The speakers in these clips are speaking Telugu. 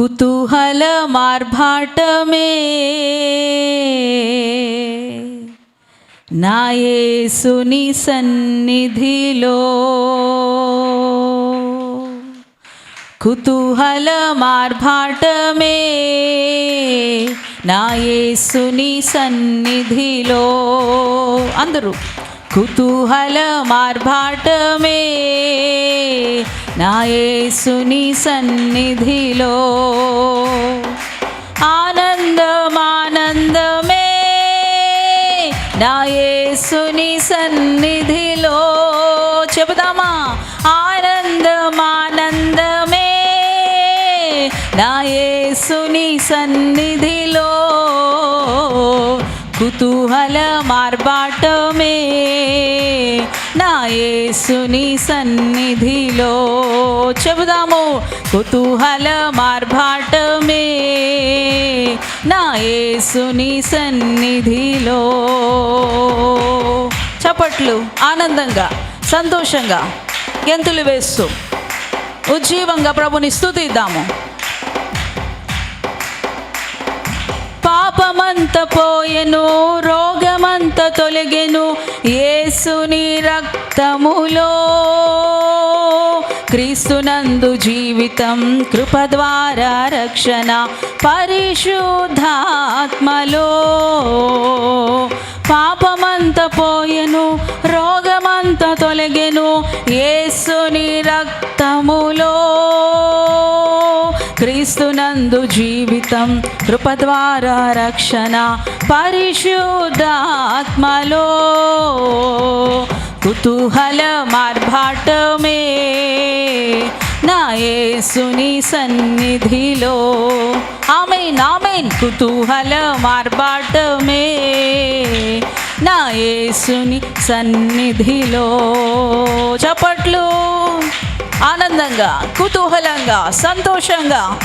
కుతూహల మార్భాటమే. నాయసుని సన్నిధిలో కుతూహల మార్భాటమే. నాయసుని సన్నిధిలో అందరూ కుతూహల మార్భాటమే. నాయసుని సన్నిధిలో ఆనందమానందమే. నాయసుని సన్నిధిలో చెబుదామా? ఆనందమానందమే. నాయసుని సన్నిధిలో కుతూహల మార్బాటమే. నాయసుని సన్నిధిలో. చెబుదాము కుతూహల మార్బాటమే నాయసుని సన్నిధిలో. చప్పట్లు ఆనందంగా సంతోషంగా గెంతులు వేస్తూ ఉజ్జీవంగా ప్రభుని స్థుతిద్దాము పాపమంత పోయెను రోగమంత తొలగెను యేసుని రక్తములో. క్రీస్తునందు జీవితం కృప ద్వారా రక్షణ పరిశుద్ధాత్మలో. పాపమంత పోయెను నందు జీవితం కృప ద్వారా రక్షణ పరిశుద్ధాత్మలో కుతూహల మార్భాటమే. నాయసుని సన్నిధిలో ఆమెన్ ఆమెన్. కుతూహల మార్బాటమే నాయసుని సన్నిధిలో చప్పట్లు ఆనందంగా కుతూహలంగా సంతోషంగా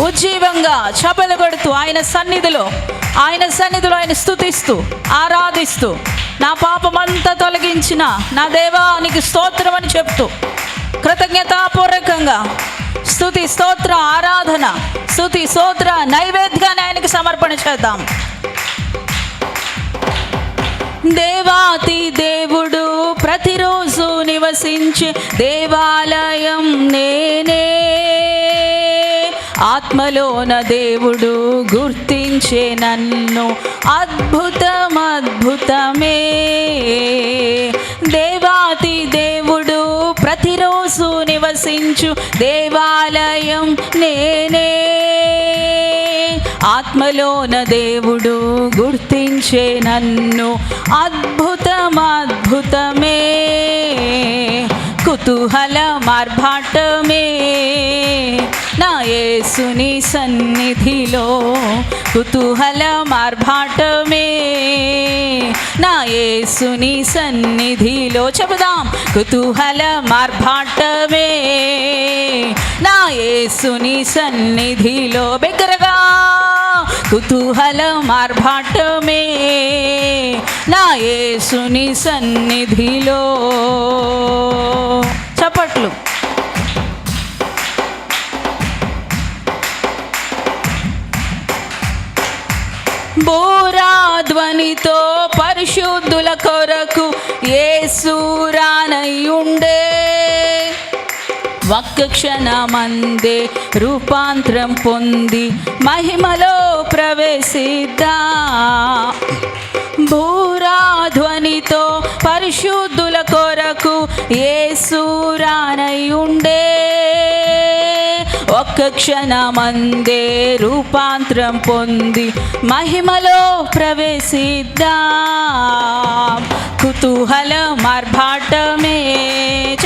ఉజ్జీవంగా చపలు కొడుతూ ఆయన సన్నిధిలో ఆయన సన్నిధిలో ఆయన స్థుతిస్తూ ఆరాధిస్తూ నా పాపమంతా తొలగించిన నా దేవా నీకు స్తోత్రం అని చెప్తూ కృతజ్ఞతాపూర్వకంగా స్తుతి స్తోత్ర ఆరాధన స్తుతి స్తోత్ర నైవేద్యాన్ని ఆయనకి సమర్పణ చేద్దాం. దేవాతి దేవుడు ప్రతిరోజు నివసించే దేవాలయం నే ఆత్మలోన దేవుడు గుర్తించే నన్ను అద్భుతం అద్భుతమే. దేవాతి దేవుడు ప్రతిరోజు నివసించు దేవాలయం నేనే. ఆత్మలోన దేవుడు గుర్తించే నన్ను అద్భుతం అద్భుతమే. కుతూహల మార్భాటమే నా యేసుని సన్నిధిలో కుతూహల మార్భాటమే. నా యేసుని సన్నిధిలో చెబుదాం కుతూహల మార్భాటమే. నా యేసుని సన్నిధిలో బిగ్గరగా కుతూహల మార్భాటమే. నా యేసుని సన్నిధిలో చప్పట్లు. బోరాధ్వనితో పరిశుద్ధుల కొరకు ఏసూరానయ్యుండే ఒక్క క్షణమందే రూపాంతరం పొంది మహిమలో ప్రవేశిద్దా. భూరాధ్వనితో పరిశుద్ధుల కొరకు ఏసూరానయ్యుండే ఒక్క క్షణమందే రూపాంతరం పొంది మహిమలో ప్రవేశిద్దాం. కుతూహల మార్భాటమే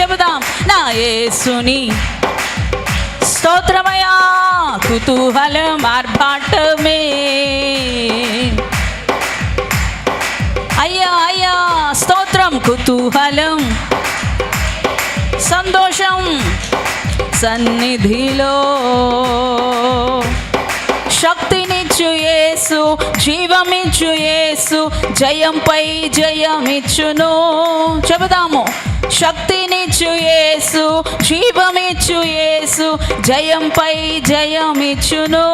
చెబుదాం. నా యేసుని స్తోత్రమయా కుతూహల మార్భాటమే. అయ్యా అయ్యా స్తోత్రం కుతూహలం సంతోషం సన్నిధిలో. శక్తినిచ్చు యేసు జీవమిచ్చు యేసు జయంపై జయమిచ్చును. చెబుదాము. శక్తినిచ్చు యేసు జీవమిచ్చు యేసు జయంపై జయమిచ్చును.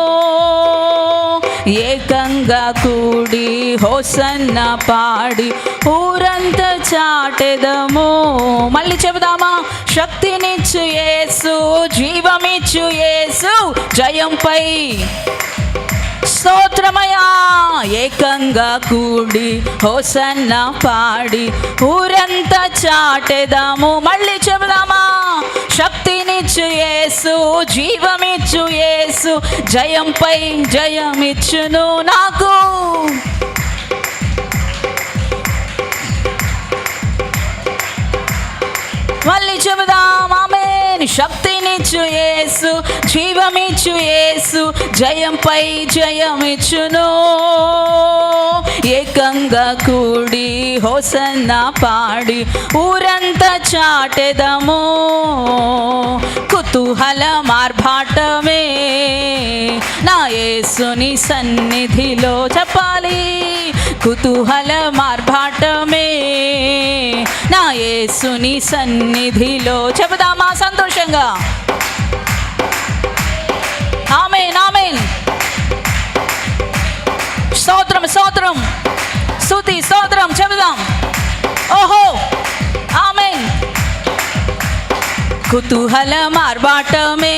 ఏకంగా కూడి హోసన్న పాడి ఊరంతా చాటెదము. మళ్ళీ చెబుదామా? శక్తినిచ్చు యేసు జీవమిచ్చు యేసు జయంపై స్తోత్రమయా ఏకంగా కూడి హోసన్న పాడి ఊరంతా చాటెదాము. మళ్ళీ చెబుదామా? శక్తినిచ్చు యేసు జీవమిచ్చు యేసు జయంపై జయమిచ్చును నాకు. మళ్ళీ చెబుదాం ఆమె శక్తినిచ్చు యేసు జీవమిచ్చు యేసు జయంపై జయమిచ్చును. ఏకంగా కూడి హోసన్న పాడి ఊరంతా చాటెదము. కుతూహల మార్భాటమే. నా యేసుని సన్నిధిలో చెప్పాలి. కుతూహల మార్భాటమే. నా యేసుని సన్నిధిలో చెబుదామా సంతోషంగా. Amen amen. స్తోత్రం స్తోత్రం స్థుతి స్తోత్రం చెబుదాం. ఓహో! ఆమె కుతూహల మార్బాటమే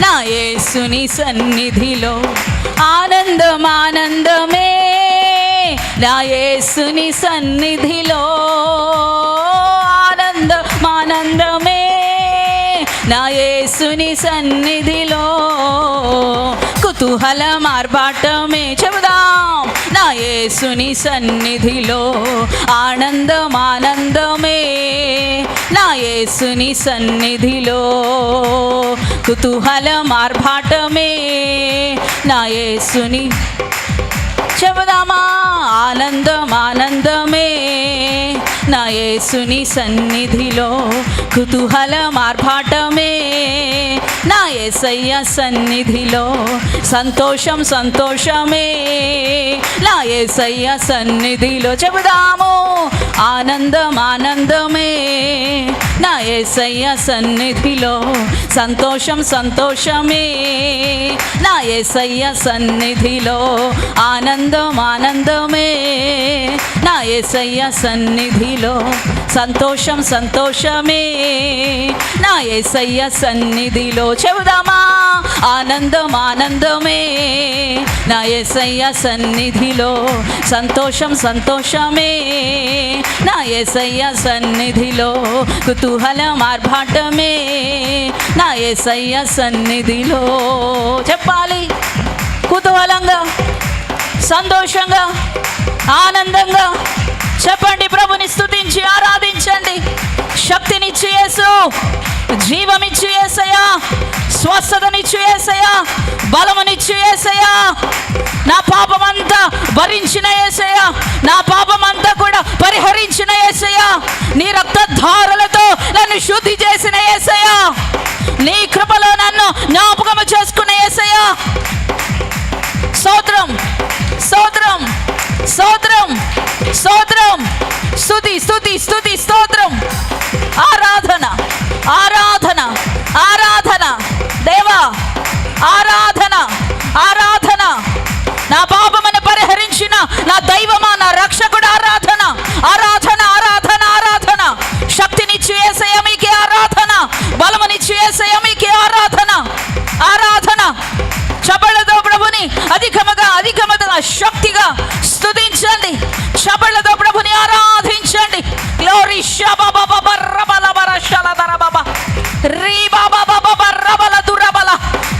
నా యేసుని సన్నిధిలో. ఆనందం ఆనందమే నా యేసుని సన్నిధిలో. ఆనందం ఆనందమే నా యేసుని సన్నిధిలో. కుతూహల మార్బాటమే చెబుదాం. నా యేసుని సన్నిధిలో ఆనందం ఆనందమే నా యేసుని సన్నిధిలో కుతూహల మార్బాటమే నా యేసుని చెబుదామా? ఆనందం ఆనందమే నా యేసుని సన్నిధిలో కుతూహల మార్పాటమే నా ఏసయ్య సన్నిధిలో సంతోషం సంతోషమే. నా ఏసయ్య సన్నిధిలో చెబుదాము ఆనందం ఆనందమే. నా ఏసయ్య సన్నిధిలో సంతోషం సంతోషమే. నా ఏసయ్య సన్నిధిలో ఆనందం ఆనందమే. నా ఏసయ్య సన్నిధిలో సంతోషం సంతోషమే. నా ఏసయ్య సన్నిధిలో చెబుదామా? ఆనందం ఆనందమే. నా ఏసయ్య సన్నిధిలో సంతోషం సంతోషమే. నా ఏసయ్య సన్నిధిలో కుతూహలం మార్భాటమే. నా ఏసయ్య సన్నిధిలో చెప్పాలి. కుతూహలంగా సంతోషంగా ఆనందంగా చెప్పండి ప్రభుని స్థుతించి ఆరాధించండి. శక్తినిచ్చి యేసు జీవమిచ్చి ఏసయ్యా స్వస్థతనిచ్చి ఏసయ్యా బలమునిచ్చి ఏసయ్యా నా పాపమంతా భరించిన ఏసయ్యా నా పాపమంతా కూడా పరిహరించిన ఏసయ్యా నీ రక్తధారలతో నన్ను శుద్ధి చేసిన ఏసయ్యా నీ కృపలో నన్ను జ్ఞాపకము చేసుకున్న ఏసయ్యా సోత్రం సోత్రం సోత్రం స్తోత్రం. స్థుతి స్థుతి స్థుతి స్తోత్రం. ఆరాధన ఆరాధన ఆరాధన. దేవా ఆరాధన.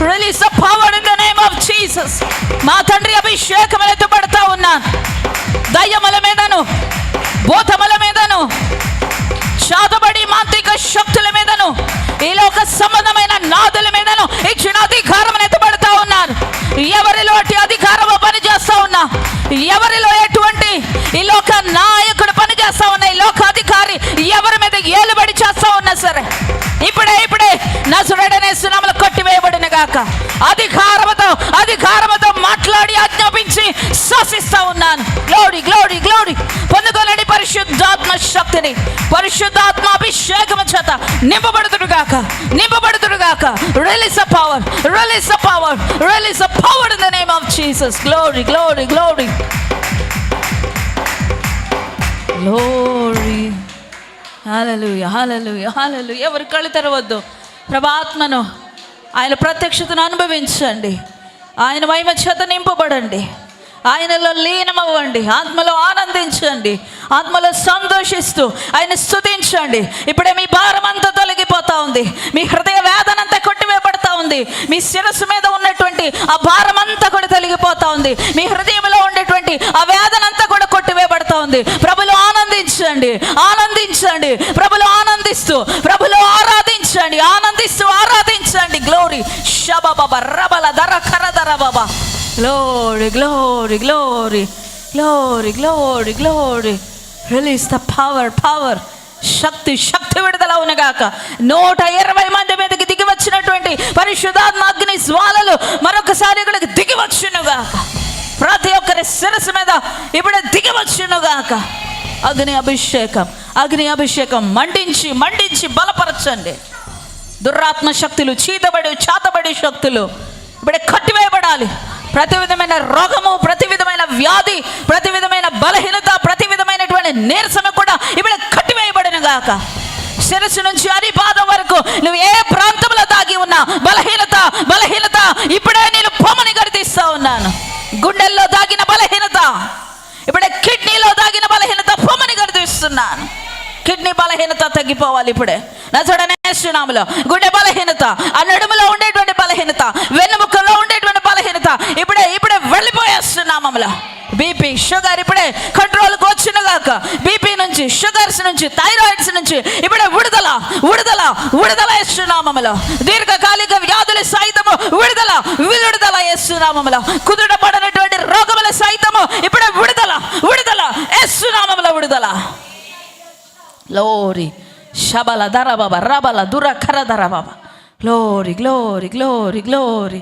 Release power in the name of Jesus మా తండ్రి అభిషేకం ఎత్తుపడతా ఉన్నాను. దయ్యముల మీదను భూతముల మీదను చాతబడి మాంత్రిక శక్తుల మీదను ఈ లోక సంబంధమైన నాదుల మీదను ఇచ్చిన అధికారం ఎత్తుపడతా ఉన్నారు ఎవరిలో అటు అధికారము పని చేస్తా ఉన్నా ఎవరిలో ఎటువంటి ఈ లోక నాయకుడు పనిచేస్తా ఉన్నా చేస్తా ఉన్నా సరే. ఇప్పుడే ఇప్పుడే నసుడనే సునామలు కొట్టివేయబడిన గాక. అధికారముతో అధికారముతో మాట్లాడి ఆజ్ఞాపించి శాసిస్తా ఉన్నాను. గ్లోరీ గ్లోరీ గ్లోరీ పొందుకోలేని పరిశుద్ధాత్మ శక్తిని పరిశుద్ధాత్మ అభిషేకము చేత నింపబడుతుడుగాక నింపబడుతుడుగాక release a power release a power release a power in the name of Jesus glory glory glory glory హాలలు హాలలు హాలలు ఎవరు కళ్ళు తెరవద్దు. ప్రభాత్మను ఆయన ప్రత్యక్షతను అనుభవించండి. ఆయన మహిమ చేత నింపబడండి. ఆయనలో లీనమవ్వండి ఆత్మలో ఆనందించండి ఆత్మలో సంతోషిస్తూ ఆయన స్థుతించండి ఇప్పుడే మీ భారం అంతా తొలగిపోతా ఉంది. మీ హృదయ వేదన అంతా కొట్టివేయబడతా ఉంది. మీ శిరస్సు మీద ఉన్నటువంటి ఆ భారం అంతా కూడా తొలగిపోతా ఉంది. మీ హృదయంలో ఉండేటువంటి ఆ వేదన అంతా కూడా కొట్టివేయబడతా ఉంది. ప్రభులు ఆనందించండి ఆనందించండి ప్రభులు ఆనందిస్తూ ప్రభులు ఆరాధించండి ఆనందిస్తూ ఆరాధించండి. గ్లోరీ షబబబ రబల దర కర దర బాబా glory glory glory glory glory glory Release the power power శక్తి శక్తి విడుదల అవునగాక. నూట ఇరవై మంది మీదకి దిగి వచ్చినటువంటి పరిశుధాత్మ అగ్ని జ్వాలలు మరొకసారి ఇక్కడికి దిగి వచ్చునుగాక ప్రతి ఒక్కరి శిరస్సు మీద ఇప్పుడు దిగి వచ్చునుగాక అగ్ని అభిషేకం అగ్ని అభిషేకం. మండించి మండించి బలపరచండి. దుర్రాత్మ శక్తులు చీతబడి చాతబడి శక్తులు. ఇప్పుడే కట్టివేయబడాలి. ప్రతి విధమైన రోగము ప్రతి విధమైన వ్యాధి ప్రతి విధమైన బలహీనత ప్రతి విధమైనటువంటి నీరసన కూడా ఇప్పుడు కట్టివేయబడిన గాక. శిరస్సు నుంచి అరిపాదం వరకు నువ్వు ఏ ప్రాంతంలో దాగి ఉన్నా బలహీనత బలహీనత ఇప్పుడే నేను పొమ్మని గడితీస్తా ఉన్నాను. గుండెల్లో దాగిన బలహీనత ఇప్పుడే కిడ్నీలో దాగిన బలహీనత పొమ్మని గడితీస్తున్నాను కిడ్నీ బలహీనత తగ్గిపోవాలి ఇప్పుడే. నచడనేస్తున్నాములో గుండె బలహీనత ఆ నడుములో ఉండేటువంటి బలహీనత వెన్నుముక్కలో అంతా ఇప్పుడే ఇప్పుడే వెళ్ళిపోయేస్తున్నా మమ్మల్ని బీపీ షుగర్ ఇప్పుడే కంట్రోల్కి వచ్చినగాక బీపీ నుంచి షుగర్స్ నుంచి థైరాయిడ్స్ నుంచి ఇప్పుడే విడుదల విడుదల విడుదల వేస్తున్నామలో దీర్ఘకాలిక వ్యాధుల సైతము విడుదల విడుదల కుదుట కుదుటపడనటువంటి రోగముల సైతము ఇప్పుడే విడుదల విడుదల వేస్తున్నామలో విడుదల. లోరీ శబల ధర బాబా రబల దుర ఖర ధర బాబా. Glory glory glory glory